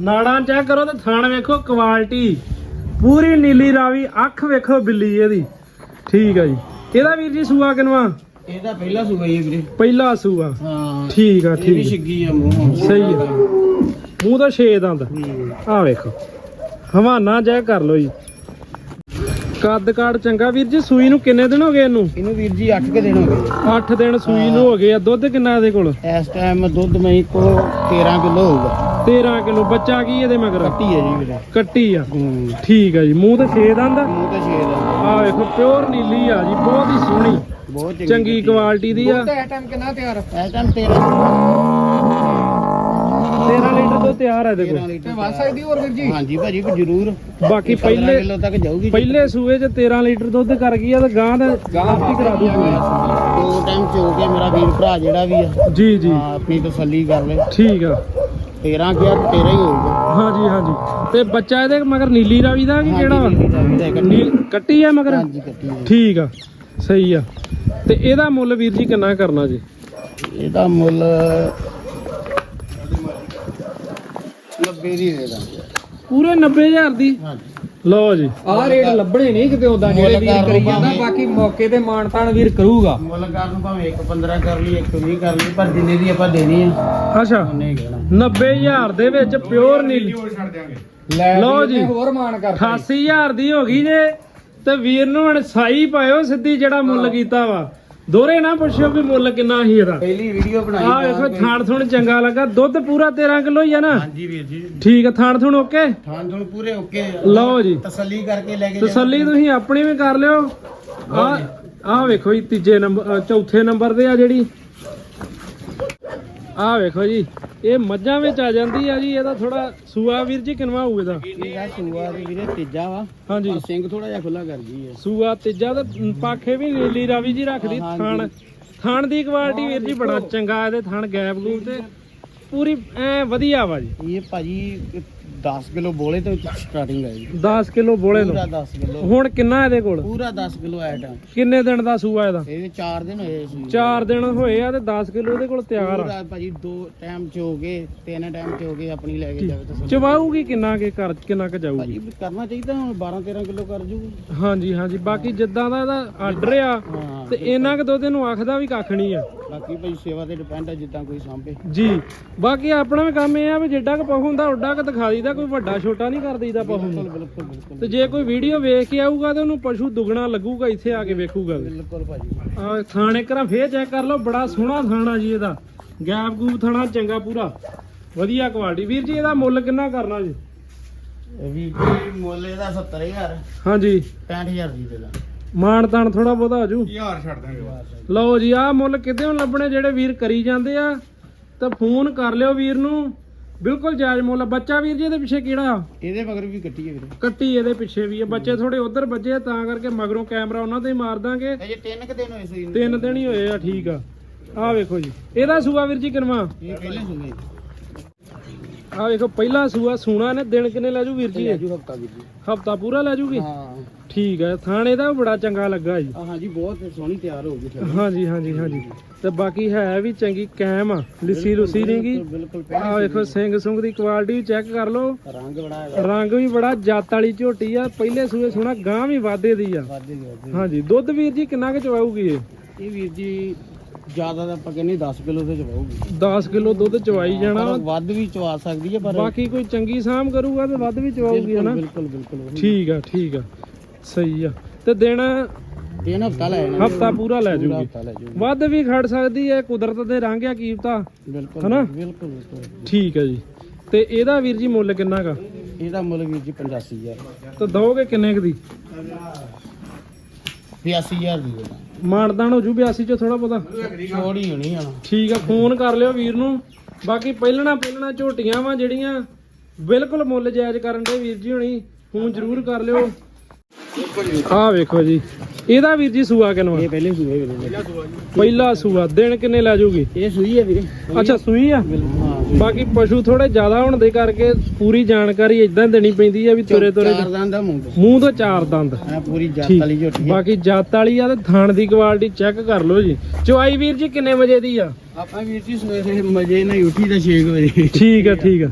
ਨਾੜਾਂ ਚੈੱਕ ਕਰੋ ਤੇ ਥਣ ਵੇਖੋ ਕੁਆਲਿਟੀ ਪੂਰੀ ਨੀਲੀ ਰਾਵੀ ਅੱਖ ਵੇਖੋ ਬਿੱਲੀ ਇਹਦੀ। ਠੀਕ ਹੈ ਜੀ। ਇਹਦਾ ਵੀਰ ਜੀ ਸੂਆ ਕਿਨਵਾ? ਇਹਦਾ ਪਹਿਲਾ ਸੂਆ ਹੀ ਹੈ ਵੀਰੇ। ਪਹਿਲਾ ਸੂਆ। ਹਾਂ ਠੀਕ ਆ ਇਹ ਵੀ ਠੀਕ ਆ। ਛਿੱਗੀ ਆ ਮੂੰਹ ਸਹੀ ਆ। ਮੂੰਹ ਤਾਂ ਛੇ ਦੰਦ। ਹੂੰ। ਆ ਵੇਖੋ। ਹਵਾਨਾ ਜੈ ਕਰ ਲੋ ਜੀ। ਕੱਦ ਕਾੜ ਚੰਗਾ। ਵੀਰ ਜੀ ਸੂਈ ਨੂੰ ਕਿੰਨੇ ਦਿਨ ਹੋ ਗਏ ਇਹਨੂੰ? ਇਹਨੂੰ ਵੀਰ ਜੀ 8 ਕੇ ਦਿਨ ਹੋ ਗਏ। 8 ਦਿਨ ਸੂਈ ਨੂੰ ਹੋ। ਗਏ ਆ। ਦੁੱਧ ਕਿੰਨਾ ਇਹਦੇ ਕੋਲ? ਇਸ ਟਾਈਮ ਦੁੱਧ ਮੈਂ ਕੋ 13 ਕਿਲੋ ਹੋਊਗਾ। 13 ਕਿਲੋ ਬੱਚਾ ਕੀ ਇਹਦੇ ਮਗਰ? ਕੱਟੀ ਹੈ ਜੀ ਵੀਰੇ ਕੱਟੀ ਆ। ਹੂੰ ਠੀਕ ਆ ਜੀ ਮੂੰਹ ਤੇ ਛੇ ਦੰਦ ਆ? ਮੂੰਹ ਤੇ ਛੇ ਦਾ ਆਹ ਵੇਖੋ ਪਿਓਰ ਨੀਲੀ ਆ ਜੀ ਬਹੁਤ ਹੀ ਸੋਹਣੀ। ਬਹੁਤ ਚੰਗੀ ਕੁਆਲਿਟੀ ਦੀ ਆ। ਇਸ ਟਾਈਮ ਕਿੰਨਾ ਤਿਆਰ ਇਸ ਟਾਈਮ 13 13 ਲੀਟਰ ਤੋਂ ਤਿਆਰ ਆ ਇਹਦੇ 13 ਕੋਲ। ਲੀਟਰ ਤੇ ਵੱਧ ਸਕਦੀ ਹੋਰ ਵੀਰ ਜੀ? ਹਾਂਜੀ ਭਾਜੀ ਜ਼ਰੂਰ। ਬਾਕੀ 15 ਪਹਿਲੇ ਕਿਲੋ ਤੱਕ ਜਾਊਗੀ ਪਹਿਲੇ ਸੂਏ 'ਚ 13 ਲੀਟਰ ਦੁੱਧ ਕਰ ਗਈ ਆ ਤੇ ਗਾਂ ਦਾ ਗਾਂ ਹੀ ਕਰਾ ਦੂ ਪੂਰੀ ਦੋ ਟਾਈਮ ਚੋ ਕੇ ਮੇਰਾ ਵੀਰ ਭਰਾ ਜਿਹੜਾ ਵੀ ਆ। ਜੀ ਜੀ। ਹਾਂ, ਆਪਣੀ ਤਸੱਲੀ ਕਰ ਲੈ। ਠੀਕ ਆ। 13 ਕਿਹਾ 13 ਹੀ ਹੋਊਗਾ। ਹਾਂਜੀ ਹਾਂਜੀ। ਤੇ ਬੱਚਾ ਇਹਦੇ ਮਗਰ ਨੀਲੀ ਰਾਵੀ ਦਾ ਕਿ ਕਿਹੜਾ ਵਾ? ਨੀਲ ਕੱਟੀ ਆ ਮਗਰ? ਹਾਂਜੀ ਕੱਟੀ ਹੋਈ। ਠੀਕ ਆ ਸਹੀ ਆ। ਤੇ ਇਹਦਾ ਮੁੱਲ ਵੀਰ ਜੀ ਕਿੰਨਾ ਕਰਨਾ ਜੀ? ਇਹਦਾ ਮੁੱਲ 90 ਦੀ ਦੇ ਦਾਂਗੇ। ਪੂਰੇ 90000 ਦੀ? ਹਾਂਜੀ। ਲਓ ਜੀ। ਆਹ ਰੇਟ ਲੱਭਣੇ ਨਹੀਂ ਕਿਤੇ ਉਦਾਂ ਜਿਹੜੇ ਵੀਰ ਕਰੀ ਜਾਂਦਾ ਬਾਕੀ ਮੌਕੇ ਤੇ ਮਾਨਤਾਨ ਵੀਰ ਕਰੂਗਾ। ਮੁੱਲ ਕਰਨ ਭਾਵੇਂ 1 15 ਕਰ ਲਈ 1 20 ਕਰ ਲਈ ਪਰ ਜਿੰਨੇ ਦੀ ਆਪਾਂ ਦੇਣੀ ਆ। ਅੱਛਾ ਉਹਨੇ ਹੀ ਕਹਿਣਾ 90000 ਦੇ ਵਿੱਚ ਪਿਓਰ ਨੀਲੀ। ਲੈ ਲਓ ਵੀਰ ਨੇ ਜੀ। ਹੋਰ ਮਾਨ ਕਰਤਾ 88000 ਦੀ ਹੋ ਗਈ ਜੇ ਤੇ ਵੀਰ ਨੂੰ ਹੁਣ ਸਾਈ ਪਾਇਓ ਸਿੱਧੀ ਜਿਹੜਾ ਮੁੱਲ ਕੀਤਾ ਵਾ। ਦੋਰੇ ਨਾ ਪੁੱਛਿਓ ਵੀ ਮੁੱਲ ਕਿੰਨਾ ਸੀ ਇਹਦਾ। ਪਹਿਲੀ ਵੀਡੀਓ ਬਣਾਈ ਆ ਵੇਖੋ ਥਾਣ ਥੁਣ ਚੰਗਾ ਲੱਗਾ। ਦੁੱਧ ਪੂਰਾ 13 ਕਿਲੋ ਹੀ ਆ ਨਾ। ਹਾਂਜੀ ਵੀਰ ਜੀ। ਠੀਕ ਆ ਥਾਣ ਥੁਣ ਓਕੇ? ਥਾਂ ਥੁਣ ਪੂਰੇ ਓਕੇ ਲਓ ਜੀ। ਤਸੱਲੀ ਕਰਕੇ ਲੈ ਕੇ ਜਾਣਾ। ਤਸੱਲੀ ਤੁਸੀਂ ਆਪਣੀ ਵੀ ਕਰ ਲਿਓ। ਆ ਆ ਵੇਖੋ ਜੀ ਤੀਜੇ ਨੰਬਰ ਅ, ਚੌਥੇ ਨੰਬਰ ਤੇ ਆ ਜਿਹੜੀ। ਆ ਵੇਖੋ ਜੀ ਇਹ ਮੱਝਾਂ ਵਿੱਚ ਆ ਜਾਂਦੀ ਆ ਜੀ ਇਹਦਾ ਥੋੜਾ ਸੂਆ ਵੀਰ ਜੀ ਕਿਨਵਾ ਹੋਊ ਇਹਦਾ। ਇਹਦਾ ਸੂਆ ਦੇ ਵੀਰੇ ਤੀਜਾ ਵਾ। ਹਾਂਜੀ। ਸਿੰਘ ਥੋੜਾ ਜਿਹਾ ਖੁੱਲਾ ਕਰ ਗਈ ਹੈ ਸੂਆ ਤੀਜਾ ਤੇ ਪਾਖੇ ਵੀ ਨੀਲੀ ਰਾਵੀ ਜੀ ਰੱਖਦੀ। ਥਣ। ਥਣ ਦੀ ਕੁਆਲਿਟੀ ਵੀਰ ਜੀ ਬੜਾ ਚੰਗਾ ਇਹਦੇ ਥਣ ਗੈਪ ਗੂਪ ਤੇ ਪੂਰੀ ਐ ਵਧੀਆ ਵਾ ਜੀ। ਇਹ ਭਾਜੀ 10 ਕਿਲੋ ਬੋਲੇ ਤੋਂ ਸਟਾਰਟਿੰਗ ਹੈ ਜੀ। 10 ਕਿਲੋ ਬੋਲੇ ਪੂਰਾ ਤੋਂ 10 ਕਿਲੋ। ਹੁਣ ਕਿੰਨਾ ਇਹਦੇ ਕੋਲ? ਪੂਰਾ 10 ਕਿਲੋ ਆਈਟਮ ਕਿੰਨੇ ਦਿਨ ਦਾ ਸੂਆ ਇਹਦਾ? ਇਹਦੇ 4 ਦਿਨ ਹੋਏ ਸੀ 4 ਦਿਨ ਹੋਏ ਆ ਤੇ 10 ਕਿਲੋ ਇਹਦੇ ਕੋਲ ਤਿਆਰ ਆ। ਪੂਰਾ ਭਾਜੀ ਦੋ ਟਾਈਮ ਚ ਹੋ ਗਏ ਤਿੰਨ ਟਾਈਮ ਚ ਹੋ ਗਏ ਆਪਣੀ ਲੈ ਕੇ ਜਾਵੇ ਤਾਂ ਚਵਾਊਗੀ ਕਿੰਨਾ ਕੇ ਕਰ ਕਿੰਨਾ ਕ ਜਾਊਗੀ? ਭਾਜੀ ਕਰਨਾ ਚਾਹੀਦਾ ਹੁਣ 12 13 ਕਿਲੋ ਕਰ ਜੂ ਹਾਂਜੀ ਹਾਂਜੀ। ਬਾਕੀ ਜਿੱਦਾਂ ਦਾ ਇਹਦਾ ਆਰਡਰ ਆ ਤੇ ਇਹਨਾਂ ਕ ਦੁੱਧ ਨੂੰ ਆਖਦਾ ਵੀ ਕੱਖ ਨਹੀਂ ਆ। ਬਾਕੀ ਭਾਈ ਸੇਵਾ ਤੇ ਡਿਪੈਂਡ ਹੈ ਜਿੱਦਾਂ ਕੋਈ ਸਾਂਭੇ। ਜੀ। ਬਾਕੀ ਆਪਣਾ ਵੀ ਕੰਮ ਇਹ ਆ ਵੀ ਜਿੱਡਾ ਕ ਪਹੂ ਹੁੰਦਾ ਓਡਾ ਕ ਦਿਖਾ ਦਈਦਾ। ਕੋਈ ਵੱਡਾ ਛੋਟਾ ਨਹੀਂ ਕਰ ਦਈਦਾ ਪਹੂ ਨੂੰ ਬਿਲਕੁਲ ਬਿਲਕੁਲ ਤੇ ਜੇ ਕੋਈ ਵੀਡੀਓ ਵੇਖ ਕੇ ਆਊਗਾ ਤੇ ਉਹਨੂੰ ਪਸ਼ੂ ਦੁੱਗਣਾ ਲੱਗੂਗਾ ਇੱਥੇ ਆ ਕੇ ਵੇਖੂਗਾ ਵੀ। ਬਿਲਕੁਲ ਭਾਜੀ। ਆ ਥਾਣੇ ਕਰਾਂ ਫੇਰ ਚੈੱਕ ਕਰ ਲਓ ਬੜਾ ਸੋਹਣਾ ਥਾਣਾ ਜੀ ਇਹਦਾ। ਗੈਪ ਗੂਪ ਥਾਣਾ ਚੰਗਾ ਪੂਰਾ। ਵਧੀਆ ਕੁਆਲਿਟੀ ਵੀਰ ਜੀ ਇਹਦਾ ਮੁੱਲ ਕਿੰਨਾ ਕਰਨਾ ਜੀ? ਇਹ ਵੀ ਮੁੱਲ ਇਹਦਾ 70000 ਹਾਂਜੀ। 65000 ਦੀ ਦੇ ਦਾਂ ਮਾਣ ਤਾਣ ਥੋੜਾ ਬਹੁਤਾ ਹੋ ਜੂ। ਯਾਰ ਛੱਡ ਦਾਂਗੇ ਲਓ ਜੀ ਆਹ ਮੁੱਲ ਕਿਤੇ ਹੁਣ ਲੱਭਣੇ ਜਿਹੜੇ ਵੀਰ ਕਰੀ ਜਾਂਦੇ ਆ ਤਾਂ ਫੋਨ ਕਰ ਲਿਓ ਵੀਰ ਨੂੰ। ਬਿਲਕੁਲ ਜਾਇਜ਼ ਮੁੱਲ ਆ। ਬੱਚਾ ਵੀਰ ਜੀ ਇਹਦੇ ਪਿੱਛੇ ਕਿਹੜਾ? ਆ? ਇਹਦੇ ਮਗਰ ਵੀ ਕੱਟੀ ਹੈ ਵੀਰੇ। ਕੱਟੀ ਇਹਦੇ ਪਿੱਛੇ ਵੀ ਆ। ਬੱਚੇ ਥੋੜੇ ਉਧਰ ਵੱਜੇ ਆ, ਤਾਂ ਕਰਕੇ ਮਗਰੋਂ ਕੈਮਰਾ ਉਹਨਾਂ ਤੇ ਹੀ ਮਾਰ ਦਾਂਗੇ। ਅਜੇ ਤਿੰਨ ਕ ਦਿਨ ਹੋਏ ਸੀ ਤਿੰਨ ਦਿਨ ਹੀ ਹੋਏ ਆ ਠੀਕ ਆ। ਆਹ ਵੇਖੋ ਜੀ। ਇਹਦਾ ਸੂਆ ਵੀਰ ਜੀ ਕਿਨਵਾ? ਇਹ ਪਹਿਲੇ ਸੂਏ ਆਹ ਵੇਖੋ ਪਹਿਲਾ ਸੂਆ ਸੂਣਾ ਨੇ ਦਿਨ ਕਿੰਨੇ ਲੈ ਜੂ ਵੀਰ ਜੀ? ਜੂ ਹਫਤਾ ਵੀਰ ਜੀ। ਹਫਤਾ ਪੂਰਾ ਲੈ ਜੂਗੀ? ਹਾਂ। ਠੀਕ ਹੈ ਥਾਣੇ ਦਾ ਬੜਾ ਚੰਗਾ ਲੱਗਾ ਜੀ। ਬਹੁਤ ਸੋਹਣੀ ਤਿਆਰ ਹੋ ਗਈ ਹਾਂਜੀ ਹਾਂਜੀ ਤੇ ਬਾਕੀ ਹੈ ਵੀ ਚੰਗੀ ਕਾਇਮ ਆ ਲਿੱਸੀ ਲੁੱਸੀ ਨਹੀਂਗੀ ਆਹ ਵੇਖੋ ਸਿੰਘ ਸੁੰਗ ਦੀ ਕੁਆਲਿਟੀ ਚੈੱਕ ਕਰ ਲਓ। ਰੰਗ ਬੜਾ ਹੈਗਾ। ਰੰਗ ਵੀ ਬੜਾ ਜੱਤ ਵਾਲੀ ਝੋਟੀ ਆ। ਪਹਿਲੇ ਸੂਏ ਸੋਣਾ ਗਾਂ ਵੀ ਵਾਧੇ ਦੀ ਆ। ਹਾਂਜੀ ਦੁੱਧ ਵੀਰ ਜੀ ਕਿੰਨਾ ਕੁ ਚਵਾਊਗੀ ਇਹ। ਇਹ ਵੀਰ ਜੀ ਜ਼ਿਆਦਾ ਤਾਂ ਆਪਾਂ ਕਹਿੰਦੇ 10 ਕਿਲੋ ਤੇ ਚਵਾਉਗੀ 10 ਕਿਲੋ ਦੁੱਧ ਚਵਾਈ ਜਾਣਾ। ਪਰ ਵੱਧ ਵੀ ਚਵਾ ਸਕਦੀ ਹੈ ਪਰ ਬਾਕੀ ਕੋਈ ਚੰਗੀ ਸਾਮ ਕਰੂਗਾ ਤੇ ਵੱਧ ਵੀ ਚਵਾਊਗੀ ਹਨਾ? ਬਿਲਕੁਲ ਬਿਲਕੁਲ। ਠੀਕ ਆ ਠੀਕ ਆ। ਸਹੀ ਆ। ਤੇ ਦਿਨ ਤਿੰਨ ਹਫਤਾ ਲੈ ਜਾਣਾ। ਹਫਤਾ ਪੂਰਾ ਲੈ ਜੂਗੀ ਵੱਧ ਵੀ ਖੜ ਸਕਦੀ ਹੈ ਕੁਦਰਤ ਦੇ ਰੰਗ ਆ ਕੀਮਤਾਂ ਬਿਲਕੁਲ ਹਨਾ? ਬਿਲਕੁਲ ਬਿਲਕੁਲ। ਠੀਕ ਹੈ ਜੀ। ਤੇ ਇਹਦਾ ਵੀਰ ਜੀ ਮੁੱਲ ਕਿੰਨਾ ਕਾ ਇਹਦਾ ਮੁੱਲ ਵੀਰ ਜੀ 85000 ਤੇ ਦੋਗੇ ਕਿੰਨੇ ਕੁ ਦੀ? 82000 ਦੀ ਦੇਣਾ ਮਾਨਦਾਨ ਹੋ ਜੂ 82 ਚ ਥੋੜਾ ਪਤਾ ਛੋੜੀ ਹੋਣੀ ਆ। ਠੀਕ ਆ ਫੋਨ ਕਰ ਲਿਓ ਵੀਰ ਨੂੰ। ਬਾਕੀ ਪਹਿਲਣਾ ਪਹਿਲਣਾ ਝੋਟੀਆਂ ਵਾ ਜਿਹੜੀਆਂ ਬਿਲਕੁਲ ਮੁੱਲ ਜਾਇਜ਼ ਕਰਨ ਦੇ ਵੀਰ ਜੀ ਹੋਣੀ। ਫੋਨ ਜ਼ਰੂਰ ਕਰ ਲਿਓ। ਆਹ ਵੇਖੋ ਜੀ। ਇਹਦਾ ਵੀਰ ਜੀ ਸੂਆ ਕਿਨਵਾ ਇਹ ਪਹਿਲੇ ਸੂਏ ਵੀਰੇ ਪਹਿਲਾ ਸੂਆ। ਦਿਨ ਕਿੰਨੇ ਲੈ ਜੂਗੀ? ਇਹ ਸੂਈ ਹੈ ਵੀਰੇ। ਅੱਛਾ ਸੂਈ ਆ? ਬਾਕੀ ਪਸ਼ੂ ਥੋੜੇ ਜ਼ਿਆਦਾ ਹੋਣ ਦੇ ਕਰਕੇ ਪੂਰੀ ਜਾਣਕਾਰੀ ਇਦਾਂ ਦੇਣੀ ਪੈਂਦੀ ਆ ਵੀ ਤੁਰੇ ਤੁਰੇ ਚਾਰ ਦੰਦ ਦਾ ਮੁੰਡ ਮੂੰਹ ਤੋਂ ਚਾਰ ਦੰਦ। ਆ ਪੂਰੀ ਜੱਤ। ਵਾਲੀ ਝੋਟੀ ਹੈ ਬਾਕੀ ਜਾਤ ਵਾਲੀ ਆ ਤੇ ਥਣ ਦੀ ਕੁਆਲਿਟੀ ਚੈੱਕ ਕਰ ਲਓ ਜੀ। ਚੁਆਈ ਵੀਰ ਜੀ ਕਿੰਨੇ ਵਜੇ ਦੀ ਆ? ਆਪਾਂ ਵੀਰ ਜੀ ਸਵੇਰੇ ਮਜੇ ਨਾਲ ਉੱਠੀ ਦਾ 6 ਵਜੇ। ਠੀਕ ਆ ਠੀਕ ਆ।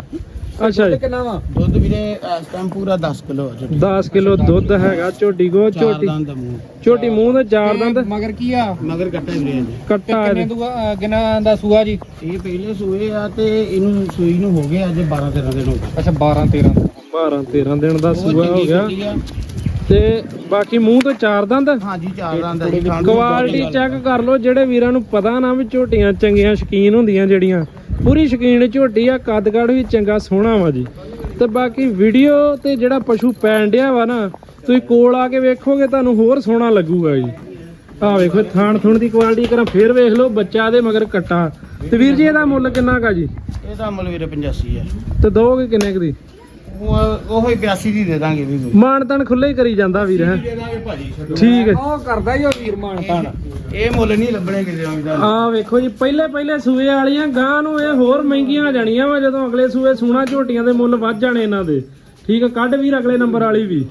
ਅੱਛਾ ਜੀ। ਕਿੰਨਾ ਵਾ? ਦੁੱਧ ਵੀਰੇ ਇਸ ਟਾਈਮ ਪੂਰਾ 10 ਕਿਲੋ ਆ ਝੋਟੀ 10 ਕਿਲੋ ਦੁੱਧ ਹੈਗਾ ਝੋਟੀ ਕੋ ਚਾਰ ਝੋਟੀ ਦੰਦ ਦਾ ਮੂੰਹ। ਝੋਟੀ ਮੂੰਹ ਤੇ ਚਾਰ ਦੰਦ। ਮਗਰ ਕੀ ਆ? ਮਗਰ ਕੱਟਾ ਵੀਰੇ। ਇਹਦੇ। ਕੱਟਾ ਕਿੰਨੇ। ਦੂਆ ਕਿੰਨਾ ਦਾ ਸੂਆ ਜੀ? ਇਹ ਪਹਿਲੇ ਸੂਏ ਆ ਤੇ ਇਹਨੂੰ ਸੂਈ ਨੂੰ ਹੋ ਗਏ ਅੱਜ 12 13 ਦਿਨ ਹੋ ਗਏ। ਅੱਛਾ 12 13 12 13 ਦਿਨ ਦਾ ਸੂਆ ਹੋ ਗਿਆ। ਤੇ ਬਾਕੀ ਮੂੰਹ ਤੋਂ ਚਾਰ ਦੰਦ? ਹਾਂਜੀ ਚਾਰ ਦੰਦ ਜੀ। ਦੀ ਕੁਆਲਿਟੀ ਚੈੱਕ ਕਰ ਲਓ ਜਿਹੜੇ ਵੀਰਾਂ ਨੂੰ ਪਤਾ ਨਾ ਵੀ ਝੋਟੀਆਂ ਚੰਗੀਆਂ ਸ਼ਕੀਨ ਹੁੰਦੀਆਂ ਜਿਹੜੀਆਂ। ਪੂਰੀ ਸ਼ਕੀਨ ਝੋਟੀ ਆ ਕੱਦ-ਕੱਦ ਵੀ ਚੰਗਾ ਸੋਹਣਾ ਵਾ ਜੀ। ਤੇ ਬਾਕੀ ਵੀਡੀਓ ਤੇ ਜਿਹੜਾ ਪਸ਼ੂ ਪੈਣ ਡਿਆ ਵਾ ਨਾ ਤੁਸੀਂ ਕੋਲ ਆ ਕੇ ਵੇਖੋਗੇ ਤੁਹਾਨੂੰ ਹੋਰ ਸੋਹਣਾ ਲੱਗੂਗਾ ਜੀ। ਆ ਵੇਖੋ ਥਾਣ ਥੁਣ ਦੀ ਕੁਆਲਿਟੀ ਕਰਾਂ ਫੇਰ ਵੇਖ ਲਓ ਬੱਚਾ ਦੇ ਮਗਰ ਕੱਟਾ। ਤੇ ਵੀਰ ਜੀ ਇਹਦਾ ਮੁੱਲ ਕਿੰਨਾ ਕਾ ਜੀ? ਇਹਦਾ ਮੁੱਲ ਵੀਰੇ 85 ਆ ਤੇ ਦੋਗੇ ਕਿੰਨੇ ਕੁ ਦੀ? ਉਹ ਉਹ ਹੀ 82 ਦੀ ਦੇ ਦਾਂਗੇ ਵੀ ਮਾਨ ਤਾਨ ਖੁੱਲੇ ਹੀ ਕਰੀ ਜਾਂਦਾ ਵੀਰ ਹੈ? ਦੇ ਦਾਂਗੇ ਭਾਜੀ ਠੀਕ ਹੈ। ਉਹ ਕਰਦਾ ਹੀ ਉਹ ਵੀਰ ਮਾਨਤਾਨ। ਇਹ ਮੁੱਲ ਨਹੀਂ ਲੱਭਣੇ ਕਿਤੇ ਆਉਂਦਾ ਆ ਵੇਖੋ ਜੀ ਪਹਿਲੇ ਪਹਿਲੇ ਸੂਏ ਵਾਲੀਆਂ ਗਾਂ ਨੂੰ ਇਹ ਹੋਰ ਮਹਿੰਗੀਆਂ ਜਾਣੀਆਂ ਵਾ ਜਦੋਂ ਅਗਲੇ ਸੂਏ ਸੂਣਾ ਝੋਟੀਆਂ ਦੇ ਮੁੱਲ ਵੱਧ ਜਾਣੇ ਇਹਨਾਂ ਦੇ। ਠੀਕ ਆ ਕੱਢ ਵੀਰ ਅਗਲੇ ਨੰਬਰ ਵਾਲੀ ਵੀ।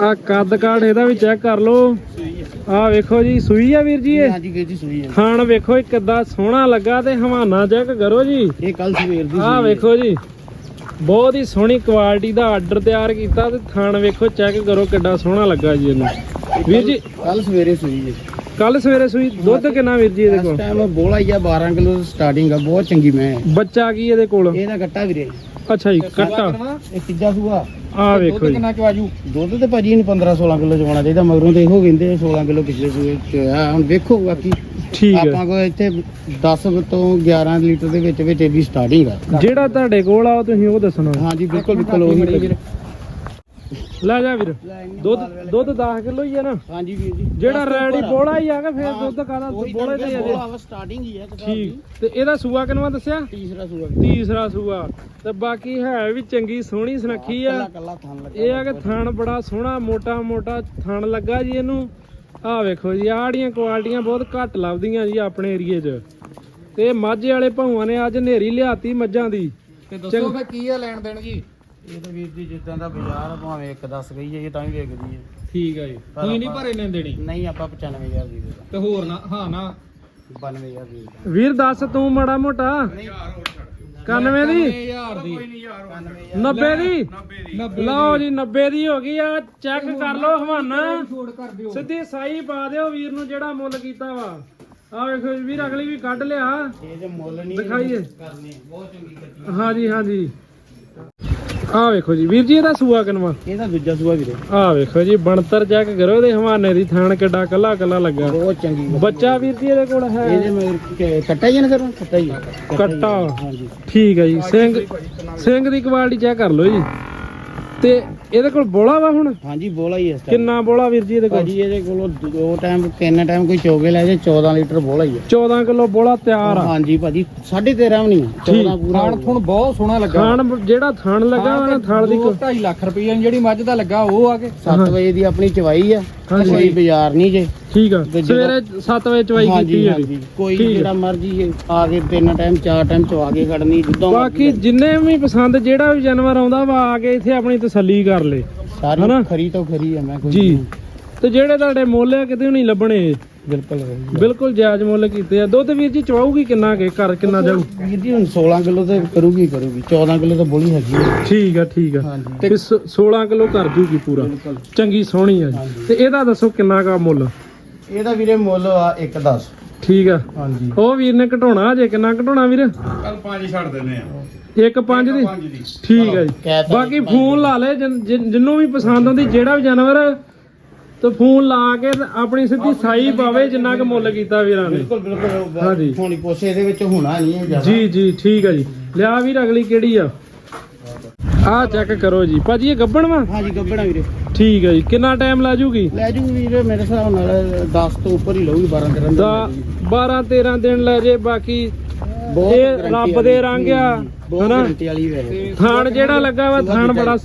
ਆ ਕੱਦ ਕਾਠ ਇਹਦਾ ਵੀ ਚੈੱਕ ਕਰ ਲਓ। ਆ ਵੇਖੋ ਜੀ ਸੂਈ ਆ ਵੀਰ ਜੀ ਇਹ? ਹਾਂਜੀ ਵੀਰ ਜੀ ਸੂਈ ਹੈ ਖਾਣ ਵੇਖੋ ਇਹ ਕਿੱਦਾਂ ਸੋਹਣਾ ਲੱਗਾ ਤੇ ਹਵਾਨਾ ਚੈੱਕ ਕਰੋ ਜੀ। ਇਹ ਕੱਲ ਸਵੇਰ ਦੀ ਆ। ਵੇਖੋ ਜੀ। ਬਹੁਤ ਹੀ ਸੋਹਣੀ ਕੁਆਲਿਟੀ ਦਾ ਆਰਡਰ ਤਿਆਰ ਕੀਤਾ ਤੇ ਥਾਣ ਵੇਖੋ ਚੈੱਕ ਕਰੋ ਕਿੱਡਾ ਸੋਹਣਾ ਲੱਗਾ ਜੀ ਇਹਨੂੰ। ਵੀਰ ਜੀ ਕੱਲ ਸਵੇਰੇ ਸੂਈ ਹੈ ਕੱਲ ਸਵੇਰੇ ਸੂਈ ਦੁੱਧ ਕਿੰਨਾ ਵੀਰ ਜੀ ਇਹਦੇ ਇਸ ਕੋਲ? ਟਾਈਮ ਬੋਲਾ ਹੀ ਆ 12 ਕਿਲੋ ਸਟਾਰਟਿੰਗ ਆ ਬਹੁਤ ਚੰਗੀ ਮੈਂ ਬੱਚਾ ਕੀ ਇਹਦੇ ਕੋਲ? ਇਹਦਾ ਕੱਟਾ ਵੀਰੇ। ਅੱਛਾ ਜੀ ਕੱਟਾ ਇਹ ਤੀਜਾ ਸੂਆ। ਆ ਵੇਖੋ ਜੀ। ਕਿੰਨਾ ਚਵਾਜੂ ਦੁੱਧ ਤੇ ਭਾਜੀ ਇਹਨੂੰ 15 16 ਕਿਲੋ ਚਵਾਉਣਾ ਚਾਹੀਦਾ ਮਗਰੋਂ ਤੇ ਇਹੋ ਕਹਿੰਦੇ 16 ਕਿਲੋ ਪਿਛਲੇ ਸੂਏ ਚ ਆ। ਹੁਣ ਵੇਖੋ ਬਾਕੀ। ਠੀਕ ਹੈ। ਆਪਾਂ ਕੋਲ ਇੱਥੇ 10 ਤੋਂ 11 ਲੀਟਰ ਦੇ ਵਿੱਚ ਵਿੱਚ ਇਹਦੀ ਸਟਾਰਟਿੰਗ ਆ। ਜਿਹੜਾ ਤੁਹਾਡੇ ਕੋਲ ਆ ਉਹ ਤੁਸੀਂ ਉਹ ਦੱਸਣਾ ਹਾਂਜੀ ਬਿਲਕੁਲ ਬਿਲਕੁਲ ਉਹੀ ਲੈ ਜਾ ਵੀਰ। ਦੁੱਧ ਦੁੱਧ 10 ਕਿਲੋ ਹੀ ਹੈ ਨਾ। ਹਾਂਜੀ ਵੀਰ ਜੀ। ਜਿਹੜਾ ਰੈਡੀ ਬੋਲਾ ਹੀ ਆ ਕੇ ਫਿਰ ਦੁੱਧ ਕਾਦਾ ਬੋਲੇ ਤੇ ਹੀ ਆ ਜੀ ਬੋਲਾ ਸਟਾਰਟਿੰਗ ਹੀ ਹੈ ਠੀਕ। ਤੇ ਇਹਦਾ ਸੂਆ ਕਿਨਵਾ ਦੱਸਿਆ? ਤੀਸਰਾ ਸੂਆ। ਤੀਸਰਾ ਸੂਆ। ਤੇ ਬਾਕੀ ਹੈ ਵੀ ਚੰਗੀ ਸੋਹਣੀ ਸੁਨੱਖੀ ਆ। ਕੱਲਾ ਕੱਲਾ ਥਣ ਲੱਗਾ ਇਹ ਆ ਕਿ ਥਣ ਬੜਾ ਸੋਹਣਾ ਮੋਟਾ ਮੋਟਾ ਥਣ ਲੱਗਾ ਜੀ ਇਹਨੂੰ। ਆਹ ਵੇਖੋ ਜੀ ਆੜੀਆਂ ਕੁਆਲਟੀਆਂ ਬਹੁਤ ਘੱਟ ਲੱਭਦੀਆਂ ਜੀ ਆਪਣੇ ਏਰੀਏ 'ਚ। ਤੇ ਮਾਝੇ ਵਾਲੇ ਭਾਵਾਂ ਨੇ ਅੱਜ ਨੇਰੀ ਲਿਆਤੀ ਮੱਝਾਂ ਦੀ। ਤੇ ਦੱਸੋ ਫੇ ਕੀ ਆ ਲੈਣ ਦੇਣ ਜੀ? ਇਹ ਤਾਂ ਵੀਰ ਜੀ ਜਿੱਦਾਂ ਦਾ ਬਾਜ਼ਾਰ ਆ, ਭਾਵੇਂ ਇੱਕ ਦੱਸ ਗਈ ਹੈ ਇਹ ਤਾਂ ਵੀ ਵੇਚਦੀ ਹੈ ਠੀਕ ਆ ਜੀ। ਕੋਈ ਨਹੀਂ ਭਰੇ ਲੈਣ ਦੇਣੀ? ਨਹੀਂ ਆਪਾਂ 95000 ਦੀ ਦੇ ਤੇ ਹੋਰ ਨਾ ਹਾਂ ਨਾ। 92000 ਦੀ ਦੇ ਵੀਰ ਦੱਸ ਤੂੰ ਮਾੜਾ ਮੋਟਾ। 91 ਦੀ? 1000 ਦੀ। 90 ਦੀ? 90 ਲਓ ਜੀ 90 ਦੀ ਹੋ ਗਈ ਆ। ਚੈੱਕ ਕਰ ਲਓ ਹਵਾਨਾ। ਸਿੱਧੀ ਸਾਈ ਪਾ ਦਿਓ ਵੀਰ ਨੂੰ ਜਿਹੜਾ ਮੁੱਲ ਕੀਤਾ ਵਾ। ਆ ਵੇਖੋ ਵੀਰ ਅਗਲੀ ਵੀ ਕੱਢ ਲਿਆ। ਇਹ ਜੇ ਮੁੱਲ ਨਹੀਂ ਦਿਖਾਈਏ। ਕਰਨੇ ਬਹੁਤ ਚੰਗੀ ਕੱਟੀ ਹਾਂਜੀ ਹਾਂਜੀ। ਆ ਵੇਖੋ ਜੀ ਵੀਰ ਜੀ ਇਹਦਾ ਸੂਆ ਕਿਨਵਾ ਇਹਦਾ ਦੂਜਾ ਸੂਆ ਵੀਰੇ। ਆ ਵੇਖੋ ਜੀ ਬਣਤਰ ਚੈੱਕ ਕਰੋ ਇਹਦੇ ਹਵਾਨੇ ਦੀ ਥਾਣ ਕਿੱਡਾ ਕੱਲਾ ਕੱਲਾ ਲੱਗਾ। ਬਹੁਤ ਚੰਗੀ ਬੱਚਾ ਵੀਰ ਜੀ ਇਹਦੇ ਕੋਲ ਹੈ? ਇਹਦੇ ਮਗਰ ਕੱਟਾ ਹੀ ਨਾ ਸਰ ਕੱਟਾ। ਹੀ ਹੈ। ਕੱਟਾ ਠੀਕ ਹੈ ਜੀ ਸਿੰਘ ਸਿੰਘ ਦੀ ਕੁਆਲਿਟੀ ਚੈੱਕ ਕਰ ਲਓ ਜੀ। ਤੇ ਇਹਦੇ ਕੋਲ ਬੋਲਾ ਵਾ ਹੁਣ? ਹਾਂਜੀ ਬੋਲਾ ਹੀ ਹੈ ਇਸ time। ਕਿੰਨਾ ਬੋਲਾ ਵੀਰ ਜੀ ਇਹਦੇ ਕੋਲ? ਭਾਜੀ ਇਹਦੇ ਕੋਲੋਂ ਦੋ ਟਾਈਮ ਤਿੰਨ ਟਾਈਮ ਕੋਈ ਚੋਗੇ ਲੈ ਜੇ 14 ਲੀਟਰ ਬੋਲਾ ਹੀ ਹੈ 14 ਕਿਲੋ ਬੋਲਾ ਤਿਆਰ ਆ। ਹਾਂਜੀ ਭਾਜੀ 13.5 ਵੀ ਨਹੀਂ 14 ਪੂਰਾ ਖਾਣ ਥੁਣ ਬਹੁਤ ਸੋਹਣਾ ਲੱਗਾ। ਥਾਣ ਜਿਹੜਾ ਥਾਣ ਲੱਗਾ ਵਾ ਨਾ ਥਾਲ ਦੀ ਕੋ- 2.5 ਲੱਖ ਰੁਪਏ ਜਿਹੜੀ ਮੱਝ ਦਾ ਲੱਗਾ ਉਹ ਆ ਕੇ 7 ਵਜੇ ਦੀ ਆਪਣੀ ਚਵਾਈ ਆ। ਕੋਈ ਬਾਜ਼ਾਰ ਨਹੀਂ ਜੇ। ਠੀਕ ਆ। ਤੇ ਸਵੇਰੇ 7 ਵਜੇ ਚਵਾਈ ਹਾਂਜੀ ਕੀਤੀ ਹੈ ਹਾਂਜੀ। ਕੋਈ ਠੀਕ। ਜਿਹੜਾ ਮਰਜ਼ੀ ਆ ਕੇ ਤਿੰਨ ਟਾਈਮ ਚਾਰ ਟਾਈਮ ਚਵਾ ਕੇ ਖੜਨੀ ਜਿੱਦੋਂ ਬਾਕੀ ਜਿੰਨੇ ਵੀ ਪਸੰਦ ਜਿਹੜਾ ਵੀ ਜਾਨਵਰ ਆਉਂਦਾ ਵਾ ਆ ਕੇ ਇੱਥੇ ਆਪਣੀ ਤਸੱਲੀ ਕਰ ਲੇ। ਹਨਾ? ਸਾਰੀ ਖਰੀ ਤੋਂ ਖਰੀ ਆ ਮੈਂ ਕੋਈ ਜੀ। ਤੇ ਜਿਹੜੇ ਤੁਹਾਡੇ ਮੁੱਲ ਆ ਕਿਤੇ ਨਹੀਂ ਲੱਭਣੇ। ਬਿਲਕੁਲ ਬਿਲਕੁਲ ਜਾਇਜ਼ ਮੁੱਲ ਕੀਤੇ ਆ। ਦੁੱਧ ਵੀਰ ਜੀ ਚਵਾਊਗੀ ਕਿੰਨਾ ਕੇ? ਘਰ ਕਿੰਨਾ ਜਾਊ? ਵੀਰ ਜੀ ਹੁਣ 16 ਕਿਲੋ ਤੇ ਕਰੂਗੀ ਕਰੂਗੀ। 14 ਕਿਲੋ ਤਾਂ ਬੋਲੀ ਹੈਗੀ ਆ। ਠੀਕ ਆ ਠੀਕ ਆ। ਹਾਂਜੀ। ਤੇ 16 ਕਿਲੋ ਕਰ ਜੂਗੀ ਪੂਰਾ। ਬਿਲਕੁਲ। ਚੰਗੀ ਸੋਹਣੀ ਆ ਜੀ। ਤੇ ਇਹਦਾ ਦੱਸੋ ਕਿੰਨਾ ਕਾ ਮੁੱਲ? ਇਹਦਾ ਵੀਰੇ ਮੁੱਲ ਆ 1.10 ਠੀਕ ਆ। ਹਾਂਜੀ। ਉਹ ਵੀਰ ਨੇ ਘਟਾਉਣਾ ਜੇ ਕਿੰਨਾ ਘਟਾਉਣਾ ਵੀਰ? ਕੱਲ ਪੰਜ ਛੱਡ ਦਿੰਦੇ ਆ। ਇੱਕ ਪੰਜ ਦੀ? ਠੀਕ ਆ ਜੀ। ਬਾਕੀ ਫੋਨ ਲਾ ਲੈ ਜਿਨ- ਵੀ ਪਸੰਦ ਆਉਂਦੀ ਜਿਹੜਾ ਵੀ ਜਾਨਵਰ ਤੇ ਫੋਨ ਲਾ ਕੇ ਆਪਣੀ ਸਿੱਧੀ ਸਾਈ ਪਾਵੇ ਜਿੰਨਾ ਕੁ ਮੁੱਲ ਕੀਤਾ ਵੀਰਾਂ ਨੇ। ਬਿਲਕੁਲ ਬਿਲਕੁਲ। ਹਾਂਜੀ। ਹੋਣੀ ਕੋਸੇ ਇਹਦੇ ਵਿੱਚ ਹੋਣਾ ਨਹੀਂ ਹੈ ਜ਼ਿਆਦਾ। ਜੀ ਜੀ ਠੀਕ ਆ ਜੀ। ਲਿਆ ਵੀਰ ਅਗਲੀ ਕਿਹੜੀ ਆ? ਆ ਚੈੱਕ ਕਰੋ ਜੀ। ਭਾਜੀ ਇਹ ਗੱਬਣ ਵਾ? ਹਾਂਜੀ ਗੱਬੜਾ ਵੀਰੇ। ਠੀਕ ਆ ਜੀ। ਕਿੰਨਾ ਟਾਈਮ ਲਾ ਜੂਗੀ? ਲੈ ਜੂ ਵੀਰੇ ਮੇਰੇ ਹਿਸਾਬ ਨਾਲ 10 ਤੋਂ ਉੱਪਰ ਹੀ ਲਊਗੀ 12 13 ਦਾ 12 13 ਦਿਨ ਲੈ ਜੇ ਬਾਕੀ ਇਹ ਰੱਬ ਦੇ ਰੰਗ ਆ ਹਨਾ? ਥਾਣ ਜਿਹੜਾ ਲੱਗਾ ਵਾ ਥਾਣ ਬੜਾ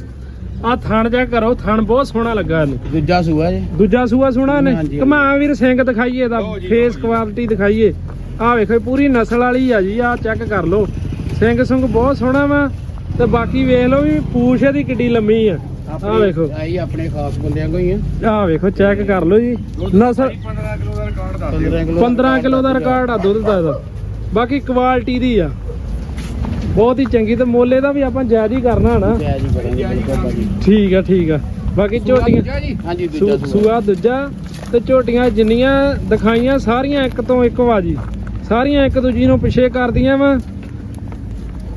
ਆ ਥਾਣ ਜਾ ਕਰੋ ਥਾਣ ਬਹੁਤ ਸੋਹਣਾ ਲੱਗਾ ਇਹਨੂੰ। ਦੂਜਾ ਸੂਆ ਜੇ। ਦੂਜਾ ਸੂਆ ਸੋਹਣਾ ਨੇ। ਕਮਾ ਵੀਰ ਸਿੰਘ ਦਿਖਾਈਏ ਇਹਦਾ ਫੇਸ ਕੁਆਲਿਟੀ ਦਿਖਾਈਏ। ਆ ਵੇਖੋ ਪੂਰੀ ਨਸਲ ਵਾਲੀ ਆ ਜੀ ਆ ਚੈੱਕ ਕਰ ਲਓ। ਸਿੰਘ ਸੁੰਗ ਬਹੁਤ ਸੋਹਣਾ ਵਾ। ਤੇ ਬਾਕੀ ਵੇਖ ਲਓ ਵੀ ਪੂਛ ਇਹਦੀ ਕਿੱਡੀ ਲੰਮੀ ਆ। ਆ ਵੇਖੋ। ਆਈ ਆਪਣੇ ਖਾਸ ਬੰਦਿਆਂ ਕੋਈ ਆ। ਆ ਵੇਖੋ ਚੈੱਕ ਕਰ ਲਓ ਜੀ। ਨਸਲ 15 ਕਿਲੋ ਦਾ ਰਿਕਾਰਡ 15 ਕਿਲੋ 15 ਕਿਲੋ ਦਾ ਰਿਕਾਰਡ ਆ ਦੁੱਧ ਦਾ ਇਹਦਾ। ਬਾਕੀ ਕੁਆਲਿਟੀ ਦੀ ਆ। ਬਹੁਤ ਹੀ ਚੰਗੀ ਤੇ ਮੁੱਲ ਇਹਦਾ ਵੀ ਆਪਾਂ ਜਾਇਜ਼ ਹੀ ਕਰਨਾ ਨਾ। ਜੈ ਜੀ ਕਰਾਂਗੇ ਬਿਲਕੁਲ ਭਾਜੀ। ਠੀਕ ਆ ਠੀਕ ਆ। ਬਾਕੀ ਝੋਟੀਆਂ ਹਾਂਜੀ ਦੂਜਾ ਸੂਆ। ਸੂਆ ਦੂਜਾ ਤੇ ਝੋਟੀਆਂ ਜਿੰਨੀਆਂ ਦਿਖਾਈਆਂ ਸਾਰੀਆਂ ਇੱਕ ਤੋਂ ਇੱਕ ਵਾ ਜੀ। ਸਾਰੀਆਂ ਇੱਕ ਦੂਜੀ ਨੂੰ ਪਿੱਛੇ ਕਰਦੀਆਂ ਵਾ।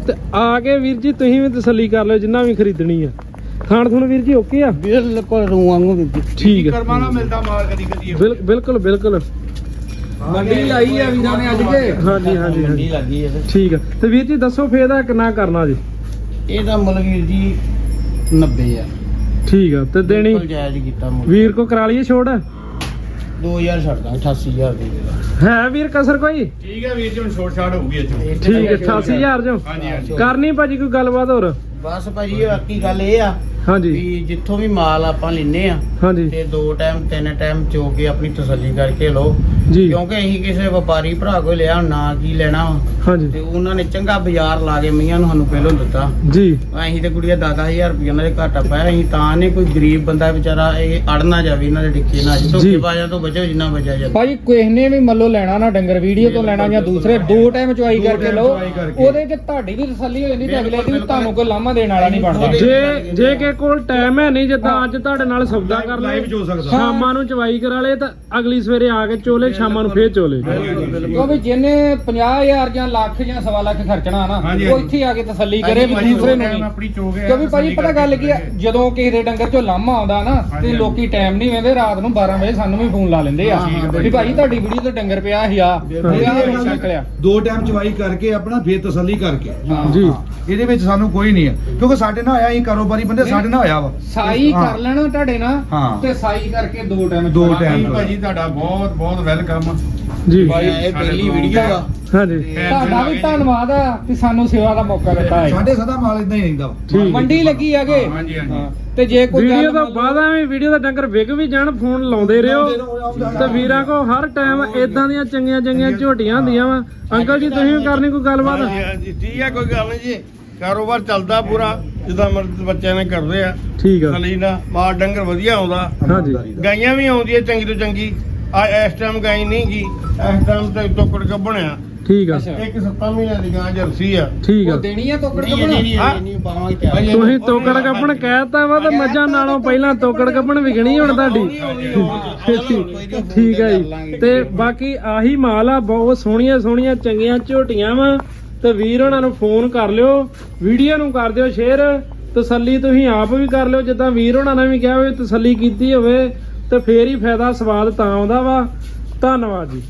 ਤੇ ਆ ਕੇ ਵੀਰ ਜੀ ਤੁਸੀਂ ਵੀ ਤਸੱਲੀ ਕਰ ਲਿਓ ਜਿੰਨਾ ਵੀ ਖਰੀਦਣੀ ਆ। ਖਾਣ ਥੁਣ ਵੀਰ ਜੀ ਓਕੇ ਆ? ਬਿਲਕੁਲ ਰੂ ਵਾਂਗੂ ਵੀਰ ਜੀ। ਠੀਕ ਆ। ਕਰਮਾ ਨਾਲ ਮਿਲਦਾ ਮਾਲ ਕਦੀ ਕਦੀ ਬਿਲ- ਬਿਲਕੁਲ ਬਿਲਕੁਲ। ਮੰਡੀ ਲਾਈ ਆ ਵੀਰਾਂ ਨੇ ਅੱਜ ਕੇ। ਹਾਂਜੀ ਹਾਂਜੀ ਮੰਡੀ ਹਾਂਜੀ ਲੱਗੀ ਇਹਦੇ ਠੀਕ ਆ। ਤੇ ਵੀਰ ਜੀ ਦੱਸੋ ਫੇਰ ਇਹਦਾ ਕਿੰਨਾ ਕਰਨਾ ਜੀ? ਇਹਦਾ ਮੁੱਲ ਵੀਰ ਜੀ 90 ਆ। ਠੀਕ ਆ ਤੇ ਦੇਣੀ? ਬਿਲਕੁਲ ਜਾਇਜ਼ ਕੀਤਾ ਮੁੱਲ। ਵੀਰ ਕੋ ਕਰਾ ਲਈਏ ਛੋੜ 2000 ਛੱਡਦਾ 88000 ਦੀ ਦੇ ਹੈ ਵੀਰ ਕਸਰ ਕੋਈ? ਠੀਕ ਹੈ ਵੀਰ ਜੀ ਹੁਣ ਛੋਟ ਛਾੜ ਹੋਊਗੀ ਇੱਥੇ। ਠੀਕ ਹੈ 88000 ਜੋ ਹਾਂਜੀ ਹਾਂਜੀ। ਕਰਨੀ ਭਾਜੀ ਕੋਈ ਗੱਲਬਾਤ ਹੋਰ? ਬਸ ਭਾਜੀ ਬਾਕੀ ਗੱਲ ਇਹ ਆ ਹਾਂਜੀ। ਵੀ ਜਿੱਥੋਂ ਵੀ ਮਾਲ ਆਪਾਂ ਲੈਨੇ ਆ ਹਾਂਜੀ। ਤੇ ਦੋ ਟਾਈਮ ਤਿੰਨ ਟਾਈਮ ਚੋ ਕੇ ਆਪਣੀ ਤਸੱਲੀ ਕਰਕੇ ਲਓ। ਜੀ। ਕਿਉਂਕਿ ਅਸੀਂ ਕਿਸੇ ਵਪਾਰੀ ਭਰਾ ਕੋਲ ਲਿਆ ਨਾ ਕੀ ਲੈਣਾ। ਹਾਂਜੀ। ਤੇ ਉਹਨਾਂ ਨੇ ਚੰਗਾ ਬਾਜ਼ਾਰ ਲਾ ਕੇ ਮੀਆਂ ਨੂੰ ਸਾਨੂੰ ਪਹਿਲੋਂ ਦਿੱਤਾ। ਜੀ। ਅਸੀਂ ਤੇ ਕੁੜੀਆ 10000 ਰੁਪਏ ਉਹਨਾਂ ਦੇ ਘਾਟਾ ਪਾਇਆ। ਅਸੀਂ ਤਾਂ ਨੇ ਕੋਈ ਗਰੀਬ ਬੰਦਾ ਵਿਚਾਰਾ ਇਹ ਅੜ ਨਾ ਜਾਵੇ ਇਹਨਾਂ ਦੇ ਡਿੱਕੇ ਨਾ ਜੀ। ਧੋਖੇ ਬਾਜ਼ਾਂ ਤੋਂ ਬਚੋ ਜਿੰਨਾ ਬਚਿਆ ਜਾਂਦਾ। ਭਾਜੀ ਕਿਸੇ ਨੇ ਵੀ ਮੰਨ ਲਓ ਲੈਣਾ ਨਾ ਡੰਗਰ ਵੀਡੀਓ ਤੋਂ ਲੈਣਾ ਜਾਂ ਦੂਸਰੇ ਦੋ ਟਾਈਮ ਚੁਆਈ ਕਰਕੇ ਲਓ। ਉਹਦੇ 'ਚ ਤੁਹਾਡੀ ਵੀ ਤਸੱਲੀ ਹੋ ਜਾਂਦੀ ਤੇ ਅਗਲੇ ਦੀ ਵੀ ਤੁਹਾਨੂੰ ਕੋਈ ਲਾਮਾ ਦੇਣ ਵਾਲਾ ਨਹੀਂ ਬਣਦਾ। ਜੇ ਜੇ ਕਿ ਕੋਲ ਟਾਈਮ ਹੈ ਨਹੀਂ ਜਿੱਦਾਂ ਅੱਜ ਤੁਹਾਡੇ ਨਾਲ ਸੌਦਾ ਕਰ ਲਾਈਵ ਜੋ ਸਕਦਾ। ਸ਼ਾਮਾਂ ਨੂੰ ਚਵਾਈ ਕਰਾ ਲੇ ਤਾਂ ਅਗਲੀ ਸਵੇਰੇ ਆ ਕੇ ਚੋਲੇ ਸ਼ਾਮਾਂ ਨੂੰ ਫੇਰ ਚੋਲੇ। ਕਿਉਂਕਿ ਜਿਹਨੇ 50000 ਜਾਂ ਲੱਖ ਜਾਂ ਸਵਾ ਲੱਖ ਖਰਚਣਾ ਨਾ ਹਾਂਜੀ, ਉਹ ਹਾਂਜੀ। ਇੱਥੇ ਆ ਕੇ ਤਸੱਲੀ ਕਰੇ ਵੀ ਦੂਸਰੇ ਨੇ ਨਹੀਂ। ਆਪਣੀ ਚੋ ਗਿਆ ਕਿਉਂਕਿ ਭਾਜੀ ਪਤਾ ਗੱਲ ਕੀ ਆ ਜਦੋਂ ਕਿਸੇ ਦੇ ਡੰਗਰ ਚੋਂ ਲਾਮਾ ਆਉਂਦਾ ਨਾ ਤੇ ਹਾਂਜੀ। ਲੋਕੀ ਟਾਈਮ ਨਹੀਂ ਵੇਂਦੇ ਰਾਤ ਨੂੰ 12 ਵਜੇ ਸਾਨੂੰ ਵੀ ਫੋਨ ਲਾ ਲੈਂਦੇ ਆ। ਹਾਂ, ਹਾਂ, ਵੀ ਭਾਜੀ ਤੁਹਾਡੀ ਵੀਡੀਓ ਤੇ ਡੰਗਰ ਪਿਆ ਸੀ ਆ ਦੋ ਟਾਈਮ ਚਵਾਈ ਕਰਕੇ ਆਪਣਾ ਫੇਰ ਤਸੱਲੀ ਕਰਕੇ। ਜੀ। ਇਹਦੇ ਵਿੱਚ ਸਾਨੂੰ ਕੋਈ ਨਹੀਂ ਹੈ। ਕਿਉਂਕਿ ਸਾਡੇ ਨਾਲ ਆਇਆ ਅਸੀਂ ਕਾਰੋਬਾਰੀ ਬੰਦੇ ਸਾਡੇ ਨਾਲ ਆਇਆ ਵਾ। ਸਾਈ ਹਾਂ। ਕਰ ਲੈਣਾ ਤੁਹਾਡੇ ਨਾਲ ਹਾਂ। ਤੇ ਸਾਈ ਕਰਕੇ ਦੋ ਟਾਈਮ ਦੋ time ਭਾਜੀ ਤੁਹਾਡਾ ਬਹੁਤ ਬਹੁਤ ਵੈਲਕਮ ਜੀ। ਇਹ ਪਹਿਲੀ ਵੀਡੀਓ ਆ। ਹਾਂਜੀ। ਤੁਹਾਡਾ ਵੀ ਧੰਨਵਾਦ ਆ ਕਿ ਸਾਨੂੰ ਸੇਵਾ ਦਾ ਮੌਕਾ ਦਿੱਤਾ ਹੈ। ਸਾਡੇ ਸਦਾ ਮਾਲ ਇਦਾਂ ਹੀ ਰਹਿੰਦਾ। ਠੀਕ ਮੰਡੀ ਲੱਗੀ ਆਗੇ ਹਾਂਜੀ ਹਾਂਜੀ। ਹਾਂ, ਤੇ ਜੇ ਕੋਈ ਵੀਡੀਓ ਤੋਂ ਬਾਅਦ ਐਵੇਂ ਵੀਡੀਓ ਦਾ ਡੰਗਰ ਵਿਕ ਵੀ ਜਾਣ ਫੋਨ ਲਾਉਂਦੇ ਰਹੋ। ਤੇ ਵੀਰਾਂ ਕੋ ਹਰ ਟਾਈਮ ਇਦਾਂ ਦੀਆਂ ਚੰਗੀਆਂ ਚੰਗੀਆਂ ਝੋਟੀਆਂ ਹੁੰਦੀਆਂ ਵਾ। ਅੰਕਲ ਜੀ ਤੁਸੀਂ ਵੀ ਕਰਨੀ ਕੋਈ ਗੱਲਬਾਤ? ਹਾਂਜੀ ਠੀਕ ਹੈ ਕੋਈ ਗੱਲ ਨਹੀਂ ਜੀ। ਕਾਰੋਬਾਰ ਚੱਲਦਾ ਪੂਰਾ ਜਿੱਦਾਂ ਮਰਦ ਬੱਚਿਆਂ ਨੇ ਕਰਦੇ ਆ। ਠੀਕ ਆ। ਸਲੀਨਾ ਮਾਲ ਡੰਗਰ ਵਧੀਆ ਆਉਂਦਾ। ਹਾਂਜੀ। ਗਾਈਆਂ ਵੀ ਆਉਂਦੀਆਂ ਚੰਗੀ ਤੋਂ ਚੰਗੀ। ਆ ਇਸ ਟਾਈਮ ਗਾਈ ਨਹੀਂ ਗੀ। ਇਸ ਟਾਈਮ ਤੇ ਤੋਕੜ ਕੇ ਬਣਿਆ ਠੀਕ ਆ। ਇੱਕ 7 ਮਹੀਨਿਆਂ ਦੀ ਗਾਂ ਜਰਸੀ ਆ। ਠੀਕ ਆ। ਉਹ ਦੇਣੀ ਆ ਤੋਕੜ ਨਹੀਂ ਕੱਪਣਾ ਤੁਸੀਂ ਤੋਕੜ ਕੱਪਣ ਕਹਿਤਾ ਵਾ ਤੇ ਮੱਝਾਂ ਨਾਲੋਂ ਪਹਿਲਾਂ ਤੋਕੜ ਕੱਪਣ ਵਿਕਣੀ ਹੁਣ ਤੁਹਾਡੀ। ਠੀਕ ਹੈ ਜੀ। ਤੇ ਬਾਕੀ ਆਹੀ ਮਾਲ ਆ ਬਹੁਤ ਸੋਹਣੀਆਂ ਸੋਹਣੀਆਂ ਚੰਗੀਆਂ ਝੋਟੀਆਂ ਵਾ। ਤੇ ਵੀਰ ਉਹਨਾਂ ਨੂੰ ਫੋਨ ਕਰ ਲਿਓ ਵੀਡੀਓ ਨੂੰ ਕਰ ਦਿਓ ਸ਼ੇਅਰ ਤਸੱਲੀ ਤੁਸੀਂ ਆਪ ਵੀ ਕਰ ਲਿਓ ਜਿੱਦਾਂ ਵੀਰ ਉਹਨਾਂ ਨੇ ਵੀ ਕਿਹਾ ਵੀ ਤਸੱਲੀ ਕੀਤੀ ਹੋਵੇ। ਤੇ ਫੇਰ ਹੀ ਫਾਇਦਾ ਸਵਾਦ ਤਾਂ ਆਉਂਦਾ ਵਾ। ਧੰਨਵਾਦ ਜੀ।